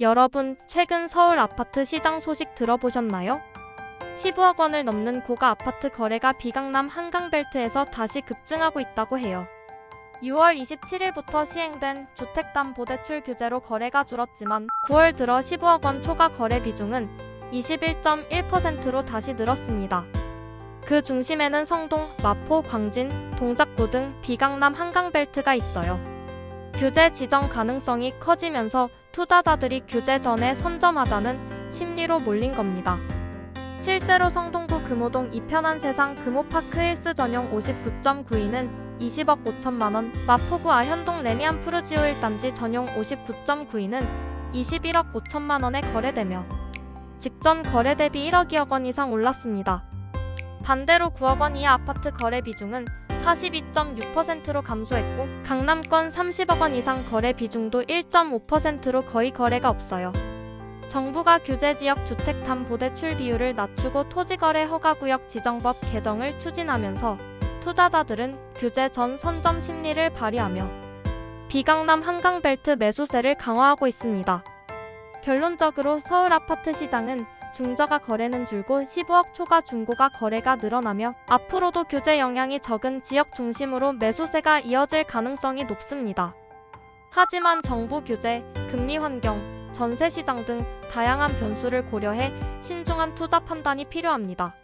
여러분, 최근 서울 아파트 시장 소식 들어보셨나요? 15억 원을 넘는 고가 아파트 거래가 비강남 한강벨트에서 다시 급증하고 있다고 해요. 6월 27일부터 시행된 주택담보대출 규제로 거래가 줄었지만 9월 들어 15억 원 초과 거래 비중은 21.1%로 다시 늘었습니다. 그 중심에는 성동, 마포, 광진, 동작구 등 비강남 한강벨트가 있어요. 규제 지정 가능성이 커지면서 투자자들이 규제 전에 선점하자는 심리로 몰린 겁니다. 실제로 성동구 금호동 이편한 세상 금호파크 힐스 전용 59.9위는 20억 5천만 원, 마포구 아현동 레미안 푸르지오 1단지 전용 59.9위는 21억 5천만 원에 거래되며 직전 거래 대비 1억 2억 원 이상 올랐습니다. 반대로 9억 원 이하 아파트 거래 비중은 42.6%로 감소했고 강남권 30억 원 이상 거래 비중도 1.5%로 거의 거래가 없어요. 정부가 규제지역 주택담보대출 비율을 낮추고 토지거래 허가구역 지정법 개정을 추진하면서 투자자들은 규제 전 선점 심리를 발휘하며 비강남 한강벨트 매수세를 강화하고 있습니다. 결론적으로 서울 아파트 시장은 중저가 거래는 줄고 15억 초과 중고가 거래가 늘어나며 앞으로도 규제 영향이 적은 지역 중심으로 매수세가 이어질 가능성이 높습니다. 하지만 정부 규제, 금리 환경, 전세 시장 등 다양한 변수를 고려해 신중한 투자 판단이 필요합니다.